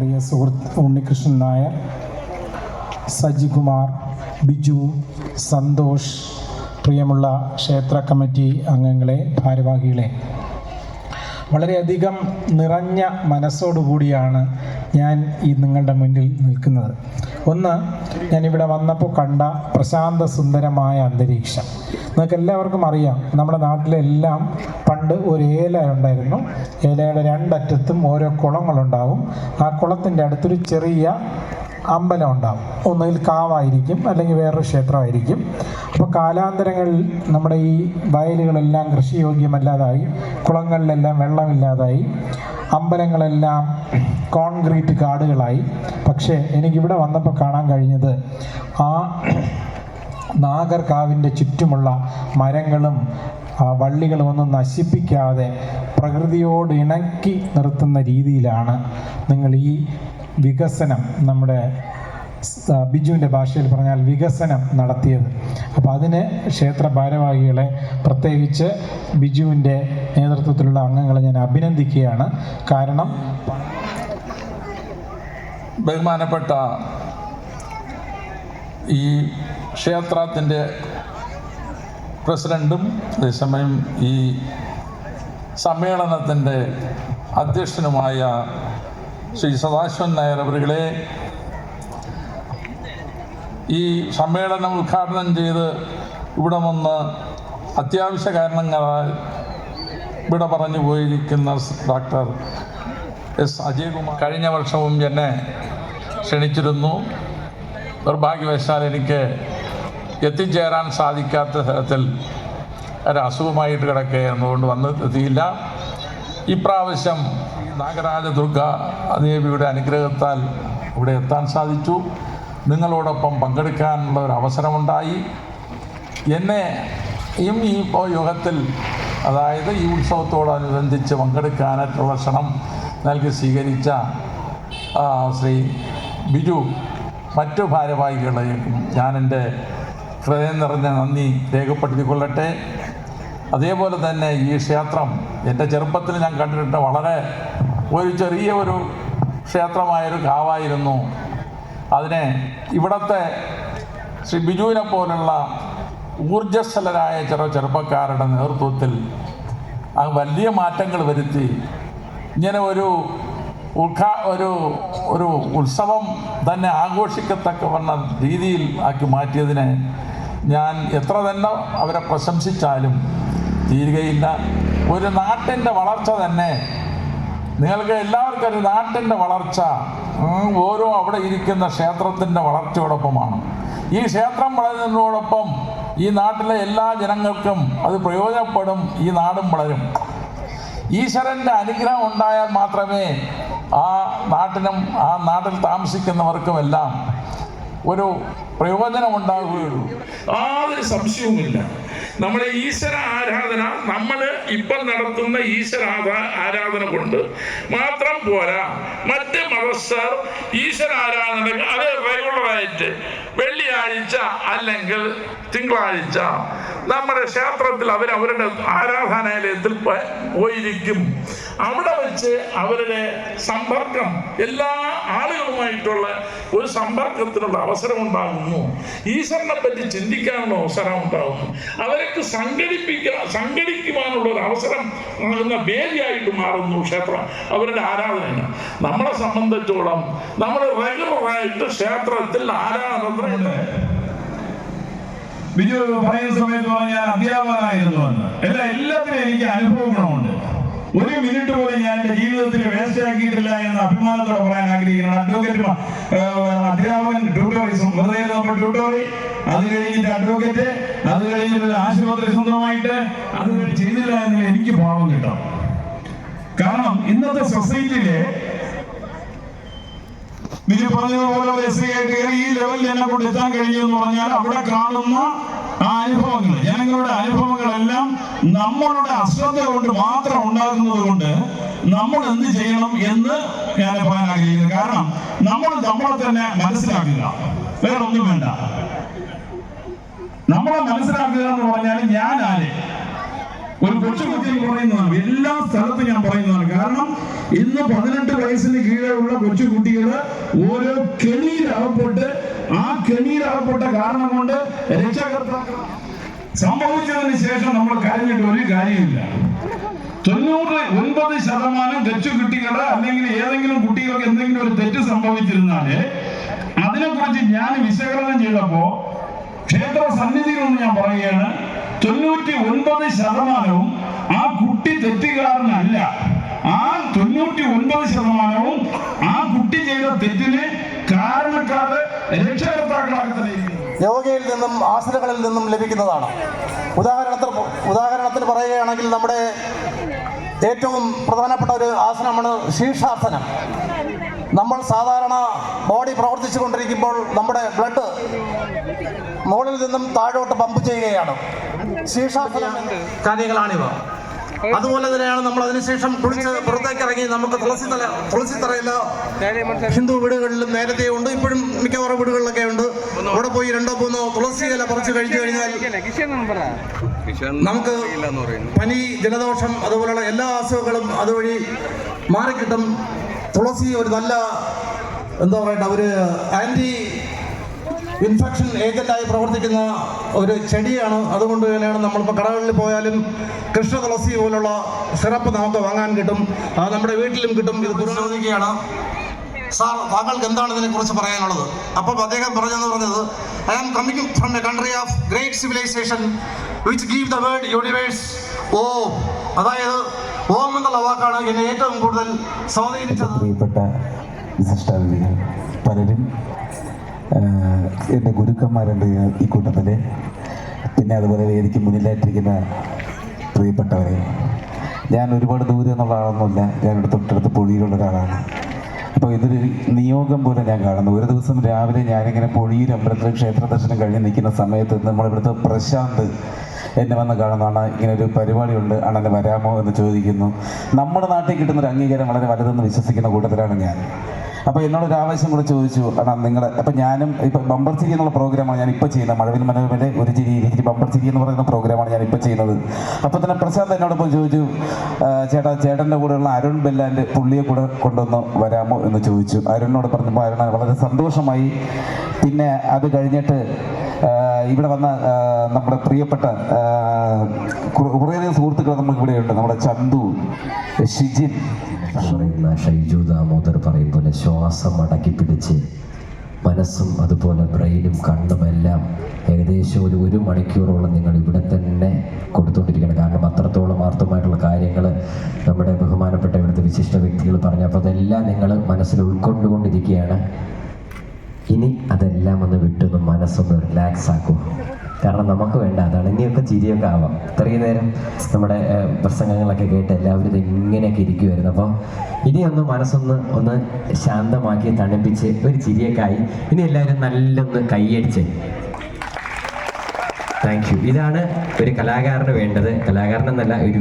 പ്രിയ സുഹൃത്ത് ഉണ്ണികൃഷ്ണൻ നായർ സജികുമാർ ബിജു സന്തോഷ് പ്രിയമുള്ള ക്ഷേത്ര കമ്മിറ്റി അംഗങ്ങളെ ഭാരവാഹികളെ. വളരെയധികം നിറഞ്ഞ മനസ്സോടുകൂടിയാണ് ഞാൻ ഈ നിങ്ങളുടെ മുന്നിൽ നിൽക്കുന്നത്. ഒന്ന് ഞാൻ ഇവിടെ വന്നപ്പോൾ കണ്ട പ്രശാന്ത സുന്ദരമായ അന്തരീക്ഷം. നിങ്ങൾക്ക് എല്ലാവർക്കും അറിയാം നമ്മുടെ നാട്ടിലെല്ലാം പണ്ട് ഒരു ഏല ഉണ്ടായിരുന്നു. ഏലയുടെ രണ്ടറ്റത്തും ഓരോ കുളങ്ങളുണ്ടാവും. ആ കുളത്തിന്റെ അടുത്തൊരു ചെറിയ അമ്പലം ഉണ്ടാവും. ഒന്നുകിൽ കാവായിരിക്കും അല്ലെങ്കിൽ വേറൊരു ക്ഷേത്രമായിരിക്കും. അപ്പോൾ കാലാന്തരങ്ങളിൽ നമ്മുടെ ഈ വയലുകളെല്ലാം കൃഷിയോഗ്യമല്ലാതായി കുളങ്ങളിലെല്ലാം വെള്ളമില്ലാതായി അമ്പലങ്ങളെല്ലാം കോൺക്രീറ്റ് കാടുകളായി. പക്ഷേ എനിക്കിവിടെ വന്നപ്പോൾ കാണാൻ കഴിഞ്ഞത് ആ നാഗർകാവിന്റെ ചുറ്റുമുള്ള മരങ്ങളും വള്ളികളും ഒന്നും നശിപ്പിക്കാതെ പ്രകൃതിയോട് ഇണക്കി നിർത്തുന്ന രീതിയിലാണ് നിങ്ങൾ ഈ വികസനം നമ്മുടെ ബിജുവിന്റെ ഭാഷയിൽ പറഞ്ഞാൽ വികസനം നടത്തിയത്. അപ്പോൾ അതിന് ക്ഷേത്ര ഭാരവാഹികളെ പ്രത്യേകിച്ച് ബിജുവിന്റെ നേതൃത്വത്തിലുള്ള അംഗങ്ങളെ ഞാൻ അഭിനന്ദിക്കുകയാണ്. കാരണം ബഹുമാനപ്പെട്ട ഈ ക്ഷേത്രത്തിന്റെ പ്രസിഡന്റും അതേസമയം ഈ സമ്മേളനത്തിന്റെ അധ്യക്ഷനുമായ ശ്രീ സദാശിവൻ നായർ അവരുകളെ ഈ സമ്മേളനം ഉദ്ഘാടനം ചെയ്ത് ഇവിടെ വന്ന് അത്യാവശ്യ കാരണങ്ങളാൽ ഇവിടെ പറഞ്ഞു പോയിരിക്കുന്ന ഡോക്ടർ എസ് അജയകുമാർ. കഴിഞ്ഞ വർഷവും എന്നെ ക്ഷണിച്ചിരുന്നു. നിർഭാഗ്യവശാൽ എനിക്ക് എത്തിച്ചേരാൻ സാധിക്കാത്ത തരത്തിൽ ഒരു അസുഖമായിട്ട് കിടക്കുകയെന്നുകൊണ്ട് വന്ന് എത്തിയില്ല ഇപ്രാവശ്യം നാഗരാജ ദുർഗ ദേവിയുടെ അനുഗ്രഹത്താൽ ഇവിടെ എത്താൻ സാധിച്ചു. നിങ്ങളോടൊപ്പം പങ്കെടുക്കാനുള്ള ഒരു അവസരമുണ്ടായി. എന്നെ ഇം ഈ യുഗത്തിൽ അതായത് ഈ ഉത്സവത്തോടനുബന്ധിച്ച് പങ്കെടുക്കാനായിട്ടുള്ള ക്ഷണം നൽകി സ്വീകരിച്ച ശ്രീ ബിജു മറ്റു ഭാരവാഹികളെയും ഞാൻ എന്റെ ഹൃദയം നിറഞ്ഞ നന്ദി രേഖപ്പെടുത്തിക്കൊള്ളട്ടെ. അതേപോലെ തന്നെ ഈ ക്ഷേത്രം എന്റെ ചെറുപ്പത്തിൽ ഞാൻ കണ്ടിട്ട് വളരെ ഒരു ചെറിയ ഒരു ക്ഷേത്രമായൊരു കാവായിരുന്നു. അതിനെ ഇവിടത്തെ ശ്രീ ബിജുവിനെ പോലുള്ള ഊർജസ്വലരായ ചെറു ചെറുപ്പക്കാരുടെ നേതൃത്വത്തിൽ ആ വലിയ മാറ്റങ്ങൾ വരുത്തി ഇങ്ങനെ ഒരു ഉദ്ഘാ ഒരു ഒരു ഉത്സവം തന്നെ ആഘോഷിക്കത്തക്കവണ്ണ രീതിയിൽ ആക്കി മാറ്റിയതിനെ ഞാൻ എത്ര തന്നെ അവരെ പ്രശംസിച്ചാലും തീരുകയില്ല. ഒരു നാട്ടിന്റെ വളർച്ച തന്നെ നിങ്ങൾക്ക് എല്ലാവർക്കും ഒരു നാട്ടിന്റെ വളർച്ച ഓരോ അവിടെ ഇരിക്കുന്ന ക്ഷേത്രത്തിന്റെ വളർച്ചയോടൊപ്പമാണ്. ഈ ക്ഷേത്രം വളരുന്നതോടൊപ്പം ഈ നാട്ടിലെ എല്ലാ ജനങ്ങൾക്കും അത് പ്രയോജനപ്പെടും ഈ നാടും വളരും. ഈശ്വരന്റെ അനുഗ്രഹം ഉണ്ടായാൽ മാത്രമേ ആ നാട്ടിനും ആ നാട്ടിൽ താമസിക്കുന്നവർക്കുമെല്ലാം ഒരു പ്രയോജനം ഉണ്ടാവുകയുള്ളൂ യാതൊരു സംശയവുമില്ല. നമ്മുടെ ഈശ്വര ആരാധന നമ്മൾ ഇപ്പോൾ നടത്തുന്ന ഈശ്വര ആരാധന കൊണ്ട് മാത്രം പോരാ. മറ്റ് മതസ്ഥർ ഈശ്വര ആരാധന അത് റെഗുലറായിട്ട് വെള്ളിയാഴ്ച അല്ലെങ്കിൽ തിങ്കളാഴ്ച നമ്മുടെ ക്ഷേത്രത്തിൽ അവർ അവരുടെ ആരാധനാലയത്തിൽ പോയിരിക്കും. അവിടെ വെച്ച് അവരുടെ സമ്പർക്കം എല്ലാ ആളുകളുമായിട്ടുള്ള ഒരു സമ്പർക്കത്തിനുള്ള അവസരം ഉണ്ടാകുന്നു ഈശ്വരനെ പറ്റി ചിന്തിക്കാനുള്ള അവസരം ഉണ്ടാകുന്നു അവർക്ക് സംഘടിപ്പിക്കാൻ സംഘടിക്കുവാനുള്ള ഒരു അവസരം നൽകുന്ന വേദിയായിട്ട് മാറുന്നു ക്ഷേത്രം. അവരുടെ ആരാധന നമ്മളെ സംബന്ധിച്ചോളം നമ്മൾ റെഗുലറായിട്ട് ക്ഷേത്രത്തിൽ ആരാധന ബിജു പറയുന്ന സമയത്ത് പറഞ്ഞാൽ അധ്യാപകനായിരുന്നു എല്ലാ എല്ലാത്തിനും എനിക്ക് അനുഭവങ്ങളുണ്ട് ഒരു മിനിറ്റ് പോലും ഞാൻ എന്റെ ജീവിതത്തിൽ വേസ്റ്റ് ആക്കിയിട്ടില്ല എന്ന് അഭിമാനത്തോടെ പറയാൻ ആഗ്രഹിക്കുന്നു അഡ്വക്കേറ്റ് അധ്യാപകൻ ട്യൂട്ടോറിസം വെറുതെ ട്യൂട്ടോറി അത് കഴിഞ്ഞിട്ട് അഡ്വക്കേറ്റ് അത് കഴിഞ്ഞിട്ട് ആശുപത്രി സ്വന്തമായിട്ട് അത് ചെയ്തില്ല എന്ന് എനിക്ക് ഭാവം കിട്ടാം കാരണം ഇന്നത്തെ സൊസൈറ്റിയിലെ ബിജു പറഞ്ഞതുപോലെ എസ് ഐ ആയിട്ട് കയറി ഈ ലെവലിൽ എന്നെ കൊണ്ട് എത്താൻ കഴിഞ്ഞു എന്ന് പറഞ്ഞാൽ അവിടെ കാണുന്ന ആ അനുഭവങ്ങൾ ജനങ്ങളുടെ അനുഭവങ്ങളെല്ലാം നമ്മളുടെ അശ്രദ്ധ കൊണ്ട് മാത്രം ഉണ്ടാകുന്നത് കൊണ്ട് നമ്മൾ എന്ത് ചെയ്യണം എന്ന് ഞാൻ പറയാൻ ആഗ്രഹിക്കുന്നു. കാരണം നമ്മൾ നമ്മളെ തന്നെ മനസ്സിലാക്കുക. വേറെ ഒന്നും വേണ്ട. നമ്മളെ മനസ്സിലാക്കുക എന്ന് പറഞ്ഞാൽ ഞാൻ ആര്? ഒരു കൊച്ചു കുട്ടി പറയുന്നതാണ്. എല്ലാ സ്ഥലത്തും ഞാൻ പറയുന്നതാണ്. കാരണം ഇന്ന് പതിനെട്ട് വയസ്സിന് കീഴെയുള്ള കൊച്ചു കുട്ടികൾ ഓരോ കെണിയിലകപ്പെട്ട് ആ കെണിയിലകപ്പെട്ട കാരണം കൊണ്ട് രക്ഷകർത്താക്കൾ സംഭവിച്ചതിന് ശേഷം നമ്മൾ കരഞ്ഞിട്ട് ഒരു കാര്യമില്ല. തൊണ്ണൂറ് ഒൻപത് ശതമാനം കൊച്ചു കുട്ടികളെ അല്ലെങ്കിൽ ഏതെങ്കിലും കുട്ടികൾക്ക് എന്തെങ്കിലും ഒരു തെറ്റ് സംഭവിച്ചിരുന്നാൽ അതിനെക്കുറിച്ച് ഞാൻ വിശകലനം ചെയ്തപ്പോ ക്ഷേത്ര സന്നിധിയിൽ നിന്ന് ഞാൻ പറയുകയാണ് തൊണ്ണൂറ്റി ഒൻപത് ശതമാനവും ആ കുട്ടി തെറ്റുകാരനല്ല. ആ തൊണ്ണൂറ്റി ഒൻപത് ശതമാനവും ആ കുട്ടി ചെയ്ത തെറ്റിന് തന്നെ. യോഗയിൽ നിന്നും ആസനകളിൽ നിന്നും ലഭിക്കുന്നതാണ്. ഉദാഹരണത്തിന് ഉദാഹരണത്തിന് പറയുകയാണെങ്കിൽ നമ്മുടെ ഏറ്റവും പ്രധാനപ്പെട്ട ഒരു ആസനമാണ് ശീർഷാസനം. നമ്മൾ സാധാരണ ബോഡി പ്രവർത്തിച്ചു കൊണ്ടിരിക്കുമ്പോൾ നമ്മുടെ ബ്ലഡ് മുകളിൽ നിന്നും താഴോട്ട് പമ്പ് ചെയ്യുകയാണ്. ശീർഷാസനം കാര്യങ്ങളാണിവ. അതുപോലെ തന്നെയാണ് നമ്മൾ അതിനുശേഷം കുളിച്ച് പുറത്തേക്ക് ഇറങ്ങി നമുക്ക് തുളസി തല തുളസി തറയില്ല ഹിന്ദു വീടുകളിലും നേരത്തെ ഉണ്ട് ഇപ്പോഴും മിക്കവാറും വീടുകളിലൊക്കെ ഉണ്ട്. അവിടെ പോയി രണ്ടോ മൂന്നോ തുളസി ഇല പറിച്ചു കഴിച്ചു കഴിഞ്ഞാൽ നമുക്ക് പനി ജലദോഷം അതുപോലുള്ള എല്ലാ അസുഖങ്ങളും അതുവഴി മാറിക്കിട്ടും. തുളസി ഒരു നല്ല എന്താ പറയണ്ട ഒരു ആന്റി ഇൻഫെക്ഷൻ ഏജന്റായി പ്രവർത്തിക്കുന്ന ഒരു ചെടിയാണ്. അതുകൊണ്ട് തന്നെയാണ് നമ്മളിപ്പോൾ കടകളിൽ പോയാലും കൃഷ്ണ തുളസി പോലുള്ള സിറപ്പ് നമുക്ക് വാങ്ങാൻ കിട്ടും. അത് നമ്മുടെ വീട്ടിലും കിട്ടും. ഇത് പുരോഗമിക്കുകയാണ് സാർ താങ്കൾക്ക് എന്താണ് ഇതിനെക്കുറിച്ച് പറയാനുള്ളത്? അപ്പോൾ അദ്ദേഹം പറഞ്ഞെന്ന് പറഞ്ഞത് I am coming from a country of great civilisation which give the world universe ഓ അതായത് ഓം എന്നുള്ള വാക്കാണ് എന്നെ ഏറ്റവും കൂടുതൽ സ്വാധീനിച്ചത്. പ്രിയപ്പെട്ട വിശിഷ്ടാതിഥികൾ പലരും എന്റെ ഗുരുക്കന്മാരുണ്ട് ഈ കൂട്ടത്തിൽ പിന്നെ അതുപോലെ വേദിക്ക് മുന്നിലായിട്ടിരിക്കുന്ന പ്രിയപ്പെട്ടവരെ ഞാൻ ഒരുപാട് ദൂരെ എന്നുള്ള ആളൊന്നുമില്ല. ഞാനിവിടെ തൊട്ടടുത്ത് പൊഴിയിലുള്ള ഒരാളാണ്. അപ്പോൾ ഇതൊരു നിയോഗം പോലെ ഞാൻ കാണുന്നു. ഒരു ദിവസം രാവിലെ ഞാനിങ്ങനെ പൊഴിയിൽ അമ്പലത്തിൽ ക്ഷേത്ര ദർശനം കഴിഞ്ഞ് നിൽക്കുന്ന സമയത്ത് നമ്മളിവിടുത്തെ പ്രശാന്ത് എന്നെ വന്ന് കാണുന്നതാണ്. ഇങ്ങനെ ഒരു പരിപാടിയുണ്ട്. അണ്ണന് വരാമോ എന്ന് ചോദിക്കുന്നു. നമ്മുടെ നാട്ടിൽ കിട്ടുന്ന ഒരു അംഗീകാരം വളരെ വലുതെന്ന് വിശ്വസിക്കുന്ന കൂട്ടത്തിലാണ് ഞാൻ. അപ്പോൾ എന്നോടൊരു ആവശ്യം കൂടെ ചോദിച്ചു അതാ നിങ്ങൾ അപ്പം ഞാനും ഇപ്പം ബമ്പർ ചിരി എന്നുള്ള പ്രോഗ്രാമാണ് ഞാൻ ഇപ്പോൾ ചെയ്യുന്നത്. മഴവിൽ മനോരമയുടെ ഒരു ചിരി ഇരി ബമ്പർ ചിരി എന്ന് പറയുന്ന പ്രോഗ്രാമാണ് ഞാൻ ഇപ്പോൾ ചെയ്യുന്നത്. അപ്പോൾ തന്നെ പ്രശാന്ത് എന്നോടൊപ്പം ചോദിച്ചു "ആ, ചേട്ടാ ചേട്ടന്റെ കൂടെയുള്ള അരുൺ ബെല്ലാന്റെ പുള്ളിയെ കൂടെ കൊണ്ടുവന്ന് വരാമോ? എന്ന് ചോദിച്ചു. അരുണിനോട് പറഞ്ഞപ്പോൾ അരുൺ വളരെ സന്തോഷമായി. പിന്നെ അത് കഴിഞ്ഞിട്ട് ഇവിടെ വന്ന നമ്മുടെ പ്രിയപ്പെട്ട കുറേയധികം സുഹൃത്തുക്കൾ നമുക്ക് ഇവിടെയുണ്ട് നമ്മുടെ ചന്തു ഷിജിൻ പറയുന്ന ഷൈജു ദാമോദർ പറയും പോലെ ശ്വാസം അടക്കി പിടിച്ച് മനസ്സും അതുപോലെ ബ്രെയിനും കണ്ണും എല്ലാം ഏകദേശം ഒരു ഒരു മണിക്കൂറോളം നിങ്ങൾ ഇവിടെ തന്നെ കൊടുത്തുകൊണ്ടിരിക്കണം. കാരണം അത്രത്തോളം ആർത്തമായിട്ടുള്ള കാര്യങ്ങൾ നമ്മുടെ ബഹുമാനപ്പെട്ട ഇവിടുത്തെ വിശിഷ്ട വ്യക്തികൾ പറഞ്ഞു. അപ്പോൾ അതെല്ലാം നിങ്ങൾ മനസ്സിൽ ഉൾക്കൊണ്ടുകൊണ്ടിരിക്കുകയാണ്. ഇനി അതെല്ലാം ഒന്ന് വിട്ടൊന്ന് മനസ്സൊന്ന് റിലാക്സ് ആക്കൂ. കാരണം നമുക്ക് വേണ്ട. അതാണ്. ഇനിയൊക്കെ ചിരിയൊക്കെ ആവാം. ഇത്രയും നേരം നമ്മുടെ പ്രസംഗങ്ങളൊക്കെ കേട്ട് എല്ലാവരും ഇങ്ങനെയൊക്കെ ഇരിക്കുമായിരുന്നു അപ്പോൾ ഇനി ഒന്ന് മനസ്സൊന്ന് ഒന്ന് ശാന്തമാക്കി തണുപ്പിച്ച് ഒരു ചിരിയൊക്കെ ആയി. ഇനി എല്ലാവരും നല്ലൊന്ന് കൈയടിച്ച്. താങ്ക് യു ഇതാണ് ഒരു കലാകാരന് വേണ്ടത്. കലാകാരൻ എന്നല്ല ഒരു